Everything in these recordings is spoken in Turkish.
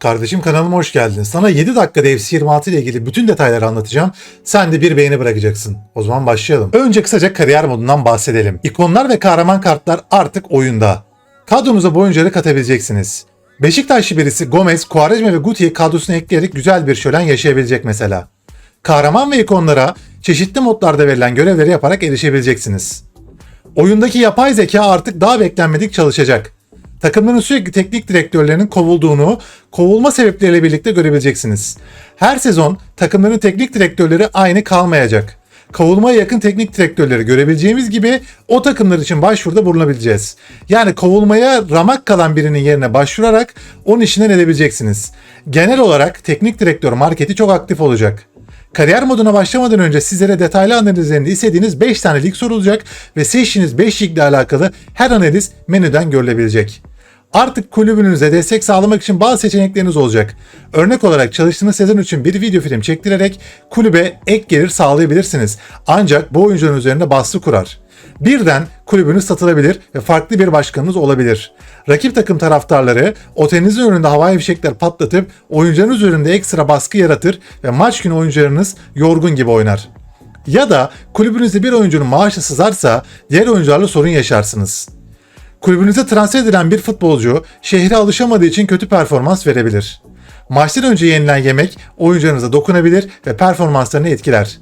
Kardeşim kanalıma hoş geldin. Sana 7 dakikada FC26 ile ilgili bütün detayları anlatacağım. Sen de bir beğeni bırakacaksın. O zaman başlayalım. Önce kısaca kariyer modundan bahsedelim. İkonlar ve kahraman kartlar artık oyunda. Kadronuza bu oyuncuları katabileceksiniz. Beşiktaşlı birisi Gomez, Quaresma ve Guti'yi kadrosuna ekleyerek güzel bir şölen yaşayabilecek mesela. Kahraman ve ikonlara çeşitli modlarda verilen görevleri yaparak erişebileceksiniz. Oyundaki yapay zeka artık daha beklenmedik çalışacak. Takımların sürekli teknik direktörlerinin kovulduğunu, kovulma sebepleriyle birlikte görebileceksiniz. Her sezon takımların teknik direktörleri aynı kalmayacak. Kovulmaya yakın teknik direktörleri görebileceğimiz gibi o takımlar için başvuruda bulunabileceğiz. Yani kovulmaya ramak kalan birinin yerine başvurarak onun işinden edebileceksiniz. Genel olarak teknik direktör marketi çok aktif olacak. Kariyer moduna başlamadan önce sizlere detaylı analizlerini istediğiniz 5 tane lig sorulacak ve seçtiğiniz 5 ligle alakalı her analiz menüden görülebilecek. Artık kulübünüze destek sağlamak için bazı seçenekleriniz olacak. Örnek olarak çalıştığınız sezon için bir video film çektirerek kulübe ek gelir sağlayabilirsiniz. Ancak bu oyuncuların üzerinde baskı kurar. Birden kulübünüz satılabilir ve farklı bir başkanınız olabilir. Rakip takım taraftarları otelinizin önünde havai fişekler patlatıp oyuncularınız üzerinde ekstra baskı yaratır ve maç günü oyuncularınız yorgun gibi oynar. Ya da kulübünüzde bir oyuncunun maaşı sızarsa diğer oyuncularla sorun yaşarsınız. Kulübünüze transfer edilen bir futbolcu şehre alışamadığı için kötü performans verebilir. Maçtan önce yenilen yemek oyuncularınıza dokunabilir ve performanslarını etkiler.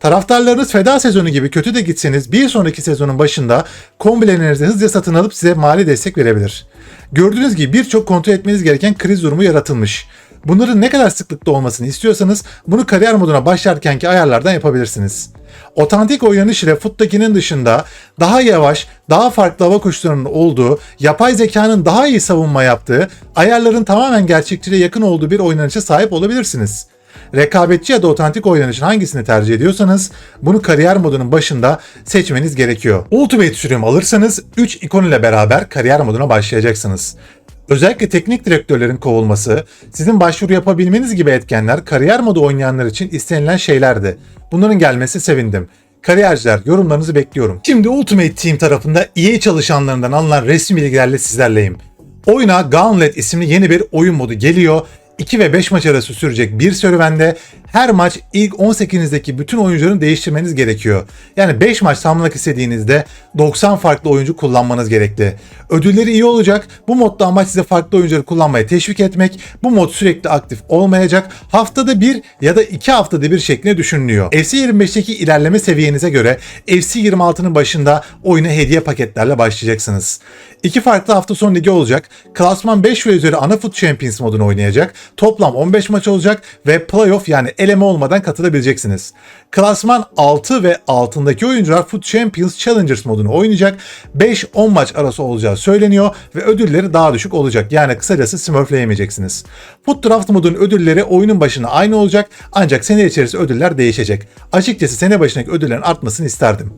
Taraftarlarınız feda sezonu gibi kötü de gitseniz bir sonraki sezonun başında kombilerinizi hızlıca satın alıp size mali destek verebilir. Gördüğünüz gibi birçok kontrol etmeniz gereken kriz durumu yaratılmış. Bunların ne kadar sıklıkta olmasını istiyorsanız bunu kariyer moduna başlarkenki ayarlardan yapabilirsiniz. Otantik oynanış ile Foot'takinin dışında daha yavaş, daha farklı hava koşullarının olduğu, yapay zekanın daha iyi savunma yaptığı, ayarların tamamen gerçekçiliğe yakın olduğu bir oynanışa sahip olabilirsiniz. Rekabetçi ya da otantik oynanışın hangisini tercih ediyorsanız bunu kariyer modunun başında seçmeniz gerekiyor. Ultimate sürüm alırsanız 3 ikon ile beraber kariyer moduna başlayacaksınız. Özellikle teknik direktörlerin kovulması, sizin başvuru yapabilmeniz gibi etkenler kariyer modu oynayanlar için istenilen şeylerdi. Bunların gelmesi sevindim. Kariyerciler yorumlarınızı bekliyorum. Şimdi Ultimate Team tarafında EA çalışanlarından alınan resmi bilgilerle sizlerleyim. Oyuna Gauntlet isimli yeni bir oyun modu geliyor. 2 ve 5 maç arası sürecek bir serüvende her maç ilk 18'inizdeki bütün oyuncuların değiştirmeniz gerekiyor. Yani 5 maç tamamlamak istediğinizde 90 farklı oyuncu kullanmanız gerekli. Ödülleri iyi olacak. Bu modda amaç size farklı oyuncuları kullanmaya teşvik etmek. Bu mod sürekli aktif olmayacak. Haftada bir ya da 2 haftada bir şeklinde düşünülüyor. FC25'teki ilerleme seviyenize göre FC26'nın başında oyuna hediye paketlerle başlayacaksınız. İki farklı hafta sonu ligi olacak. Klasman 5 ve üzeri ana Foot Champions modunu oynayacak. Toplam 15 maç olacak ve playoff yani eleme olmadan katılabileceksiniz. Klasman 6 ve altındaki oyuncular Foot Champions Challengers modunu oynayacak. 5-10 maç arası olacağı söyleniyor ve ödülleri daha düşük olacak. Yani kısacası smurfleyemeyeceksiniz. Foot Draft modunun ödülleri oyunun başına aynı olacak ancak sene içerisinde ödüller değişecek. Açıkçası sene başındaki ödüllerin artmasını isterdim.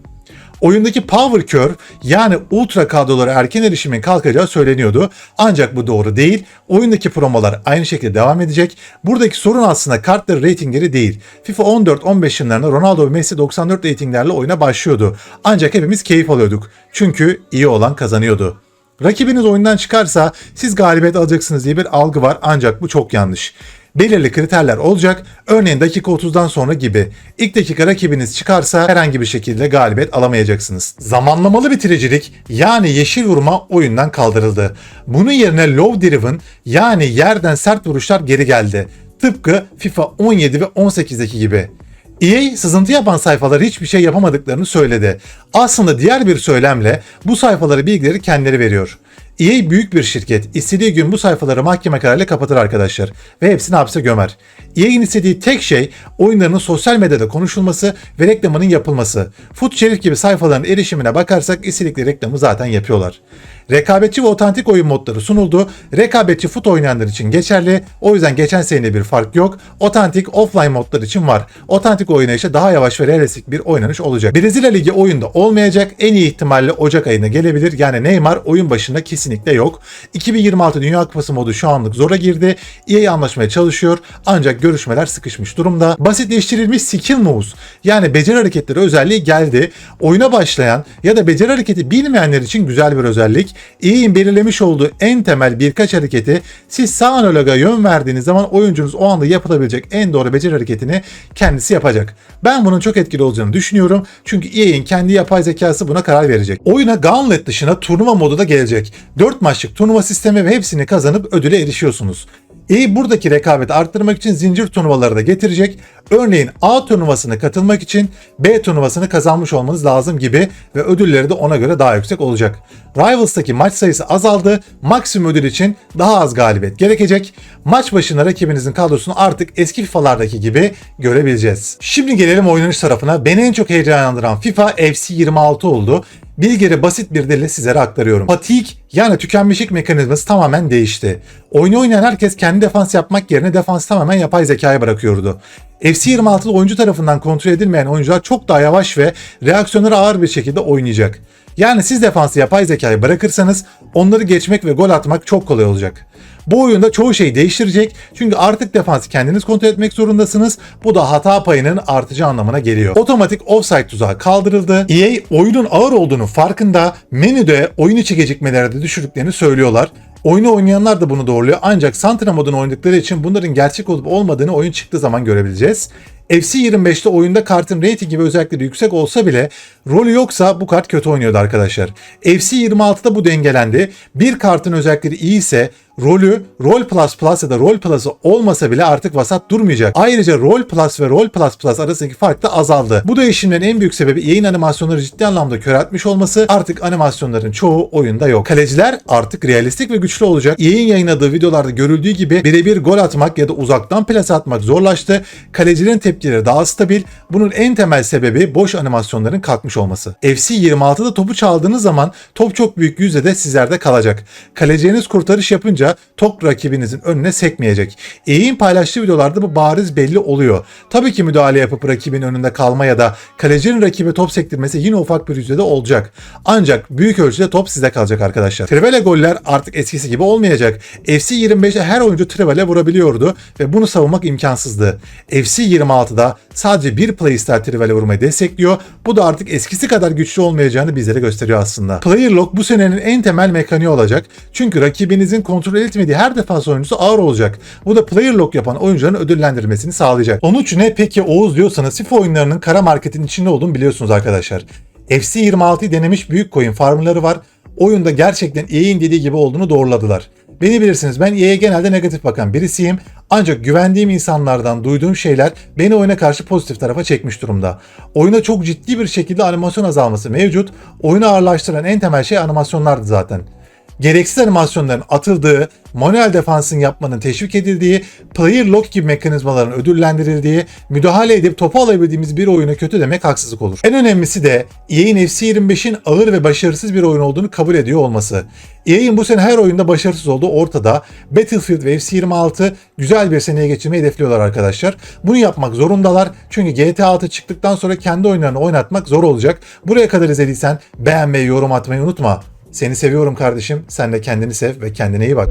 Oyundaki Power Curve yani ultra kadrolara erken erişimin kalkacağı söyleniyordu. Ancak bu doğru değil. Oyundaki promolar aynı şekilde devam edecek. Buradaki sorun aslında kartların reytingleri değil. FIFA 14-15 yıllarında Ronaldo ve Messi 94 reytinglerle oyuna başlıyordu. Ancak hepimiz keyif alıyorduk. Çünkü iyi olan kazanıyordu. Rakibiniz oyundan çıkarsa siz galibiyet alacaksınız diye bir algı var ancak bu çok yanlış belirli kriterler olacak. Örneğin dakika 30'dan sonra gibi. İlk dakika rakibiniz çıkarsa herhangi bir şekilde galibiyet alamayacaksınız. Zamanlamalı bitiricilik yani yeşil vurma oyundan kaldırıldı. Bunun yerine low driven yani yerden sert vuruşlar geri geldi. Tıpkı FIFA 17 ve 18'deki gibi. EA sızıntı yapan sayfalar hiçbir şey yapamadıklarını söyledi. Aslında diğer bir söylemle bu sayfaları bilgileri kendileri veriyor. EA büyük bir şirket. İstediği gün bu sayfaları mahkeme kararıyla kapatır arkadaşlar. Ve hepsini hapse gömer. EA'in istediği tek şey oyunlarının sosyal medyada konuşulması ve reklamının yapılması. Food Şerif gibi sayfaların erişimine bakarsak istedikleri reklamı zaten yapıyorlar. Rekabetçi ve otantik oyun modları sunuldu. Rekabetçi fut oynayanlar için geçerli. O yüzden geçen sene bir fark yok. Otantik offline modlar için var. Otantik oynayışa daha yavaş ve realistik bir oynanış olacak. Brezilya Ligi oyunda olmayacak. En iyi ihtimalle Ocak ayına gelebilir. Yani Neymar oyun başında kesinlikle yok. 2026 Dünya Kupası modu şu anlık zora girdi. EA anlaşmaya çalışıyor ancak görüşmeler sıkışmış durumda. Basitleştirilmiş skill moves yani beceri hareketleri özelliği geldi. Oyuna başlayan ya da beceri hareketi bilmeyenler için güzel bir özellik. EA'in belirlemiş olduğu en temel birkaç hareketi siz sağ analoga yön verdiğiniz zaman oyuncunuz o anda yapılabilecek en doğru beceri hareketini kendisi yapacak. Ben bunun çok etkili olacağını düşünüyorum. Çünkü EA'in kendi yapay zekası buna karar verecek. Oyuna Gauntlet dışına turnuva modu da gelecek. 4 maçlık turnuva sistemi ve hepsini kazanıp ödüle erişiyorsunuz. EA buradaki rekabeti arttırmak için zincir turnuvaları da getirecek. Örneğin A turnuvasına katılmak için B turnuvasını kazanmış olmanız lazım gibi ve ödülleri de ona göre daha yüksek olacak. Rivals'taki maç sayısı azaldı. Maksimum ödül için daha az galibiyet gerekecek. Maç başına rakibinizin kadrosunu artık eski FIFA'lardaki gibi görebileceğiz. Şimdi gelelim oynanış tarafına. Beni en çok heyecanlandıran FIFA FC 26 oldu. Bilgileri basit bir dille sizlere aktarıyorum. Patik yani tükenmişlik mekanizması tamamen değişti. Oyunu oynayan herkes kendi defans yapmak yerine defans tamamen yapay zekaya bırakıyordu. FC 26'da oyuncu tarafından kontrol edilmeyen oyuncular çok daha yavaş ve reaksiyonları ağır bir şekilde oynayacak. Yani siz defansı yapay zekayı bırakırsanız onları geçmek ve gol atmak çok kolay olacak. Bu oyunda çoğu şey değiştirecek çünkü artık defansı kendiniz kontrol etmek zorundasınız. Bu da hata payının artacağı anlamına geliyor. Otomatik offside tuzağı kaldırıldı. EA oyunun ağır olduğunu farkında menüde oyun içi gecikmeleri de düşürdüklerini söylüyorlar. Oyunu oynayanlar da bunu doğruluyor ancak Santra modunu oynadıkları için bunların gerçek olup olmadığını oyun çıktığı zaman görebileceğiz. FC 25'te oyunda kartın rating gibi özellikleri yüksek olsa bile rolü yoksa bu kart kötü oynuyordu arkadaşlar. FC 26'da bu dengelendi. Bir kartın özellikleri iyi ise rolü Rol Plus Plus ya da Rol Plus'ı olmasa bile artık vasat durmayacak. Ayrıca Rol Plus ve Rol Plus Plus arasındaki fark da azaldı. Bu değişimlerin en büyük sebebi yayın animasyonları ciddi anlamda köreltmiş olması. Artık animasyonların çoğu oyunda yok. Kaleciler artık realistik ve güçlü olacak. Yayın yayınladığı videolarda görüldüğü gibi birebir gol atmak ya da uzaktan plase atmak zorlaştı. Kalecilerin tepkileri daha stabil. Bunun en temel sebebi boş animasyonların kalkmış olması. FC 26'da topu çaldığınız zaman top çok büyük yüzdede sizlerde kalacak. Kalecileriniz kurtarış yapınca top rakibinizin önüne sekmeyecek. EA'in paylaştığı videolarda bu bariz belli oluyor. Tabii ki müdahale yapıp rakibin önünde kalma ya da kalecinin rakibe top sektirmesi yine ufak bir yüzdede olacak. Ancak büyük ölçüde top size kalacak arkadaşlar. Trivela goller artık eskisi gibi olmayacak. FC 25'te her oyuncu trivela vurabiliyordu ve bunu savunmak imkansızdı. FC 26'da sadece bir playstyle trivela vurmayı destekliyor. Bu da artık eskisi kadar güçlü olmayacağını bizlere gösteriyor aslında. Player lock bu senenin en temel mekaniği olacak. Çünkü rakibinizin kontrol etmediği her defans oyuncusu ağır olacak. Bu da player lock yapan oyuncuların ödüllendirmesini sağlayacak. Sonuç ne peki Oğuz diyorsanız FIFA oyunlarının kara marketin içinde olduğunu biliyorsunuz arkadaşlar. FC 26'yı denemiş büyük coin farmları var. Oyunda gerçekten EA'in dediği gibi olduğunu doğruladılar. Beni bilirsiniz ben EA'ye genelde negatif bakan birisiyim. Ancak güvendiğim insanlardan duyduğum şeyler beni oyuna karşı pozitif tarafa çekmiş durumda. Oyuna çok ciddi bir şekilde animasyon azalması mevcut. Oyunu ağırlaştıran en temel şey animasyonlardı zaten gereksiz animasyonların atıldığı, manuel defansın yapmanın teşvik edildiği, player lock gibi mekanizmaların ödüllendirildiği, müdahale edip topu alabildiğimiz bir oyuna kötü demek haksızlık olur. En önemlisi de EA'in FC 25'in ağır ve başarısız bir oyun olduğunu kabul ediyor olması. EA'in bu sene her oyunda başarısız olduğu ortada. Battlefield ve FC 26 güzel bir seneye geçirmeyi hedefliyorlar arkadaşlar. Bunu yapmak zorundalar. Çünkü GTA 6 çıktıktan sonra kendi oyunlarını oynatmak zor olacak. Buraya kadar izlediysen beğenmeyi, yorum atmayı unutma. Seni seviyorum kardeşim. Sen de kendini sev ve kendine iyi bak.